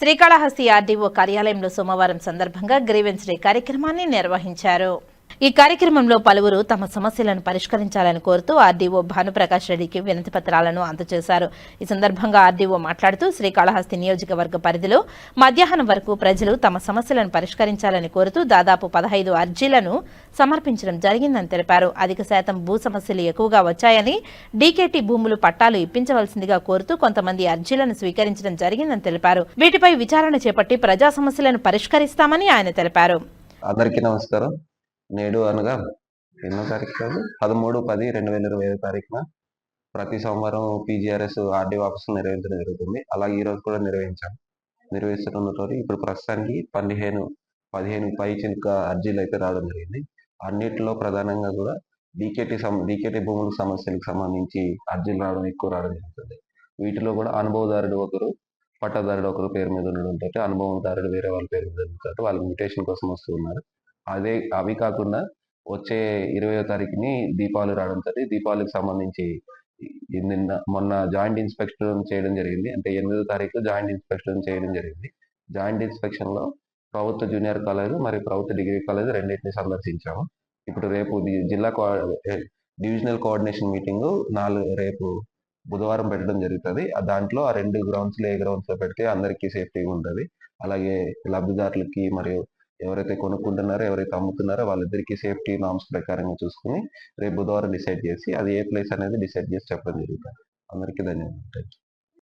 Srikalahasti RDO కార్యాలయంలో సోమవారం సందర్భంగా గ్రీవెన్స్ డే కార్యక్రమాన్ని నిర్వహించారు. ఈ కార్యక్రమంలో పలువురు తమ సమస్యలను పరిష్కరించాలని కోరుతూ ఆర్డీఓ భానుప్రకాష్ రెడ్డికి వినతి పత్రాలను అందజేశారు. ఈ సందర్భంగా ఆర్డీఓ మాట్లాడుతూ శ్రీకాళహస్తి నియోజకవర్గ పరిధిలో మధ్యాహ్నం వరకు ప్రజలు తమ సమస్యలను పరిష్కరించాలని కోరుతూ దాదాపు పదహైదు అర్జీలను సమర్పించడం జరిగిందని తెలిపారు. అధిక శాతం భూ సమస్యలు ఎక్కువగా వచ్చాయని డీకేటీ భూములు పట్టాలు ఇప్పించవలసిందిగా కోరుతూ కొంతమంది అర్జీలను స్వీకరించడం జరిగిందని తెలిపారు. వీటిపై విచారణ చేపట్టి ప్రజా సమస్యలను పరిష్కరిస్తామని ఆయన తెలిపారు. అందరికీ నమస్కారం. నేడు అనగా ఎన్నో తారీఖు కాదు? పదమూడు పది రెండు వేల ఇరవై ఐదు తారీఖున ప్రతి సోమవారం పీజీఆర్ఎస్ ఆర్డీ ఆఫీస్ నిర్వహించడం జరుగుతుంది. అలాగే ఈ రోజు కూడా నిర్వహించాం. తోటి ఇప్పుడు ప్రస్తుతానికి పదిహేను పదిహేను పై చిలుక అర్జీలు అయితే రావడం జరిగింది. అన్నిటిలో ప్రధానంగా కూడా డీకేటీ సమ డీకేటీ భూముల సమస్యలకు సంబంధించి అర్జీలు రావడం ఎక్కువ రావడం జరుగుతుంది. వీటిలో కూడా అనుభవదారుడు ఒకరు పట్టదారుడు ఒకరు పేరు మీద ఉండడంతో అనుభవదారుడు వేరే వాళ్ళ పేరు మీద ఉంటారు వాళ్ళు మ్యూటేషన్ కోసం వస్తున్నారు అదే అవి కాకుండా వచ్చే ఇరవయో తారీఖుని దీపాలు రావడంతో దీపాలకు సంబంధించి నిన్న మొన్న జాయింట్ ఇన్స్పెక్షన్ చేయడం జరిగింది. అంటే ఎనిమిదో తారీఖు జాయింట్ ఇన్స్పెక్షన్ చేయడం జరిగింది. జాయింట్ ఇన్స్పెక్షన్లో ప్రభుత్వ జూనియర్ కాలేజ్ మరియు ప్రభుత్వ డిగ్రీ కాలేజ్ రెండింటిని సందర్శించాము. ఇప్పుడు రేపు జిల్లా కో- డివిజనల్ కోఆర్డినేషన్ మీటింగ్ నాలుగు రేపు బుధవారం పెట్టడం జరుగుతుంది. ఆ దాంట్లో ఆ రెండు గ్రౌండ్స్లో ఏ గ్రౌండ్స్లో పెడితే అందరికీ సేఫ్టీగా ఉంటుంది. అలాగే లబ్ధిదారులకి మరియు ఎవరైతే కొనుక్కుంటున్నారో ఎవరైతే అమ్ముతున్నారో వాళ్ళిద్దరికీ సేఫ్టీ నామ్స్ ప్రకారంగా చూసుకుని రేపు బుధవారం డిసైడ్ చేసి అది ఏ ప్లేస్ అనేది డిసైడ్ చేసి చెప్పడం జరుగుతుంది. అందరికీ ధన్యవాదాలు.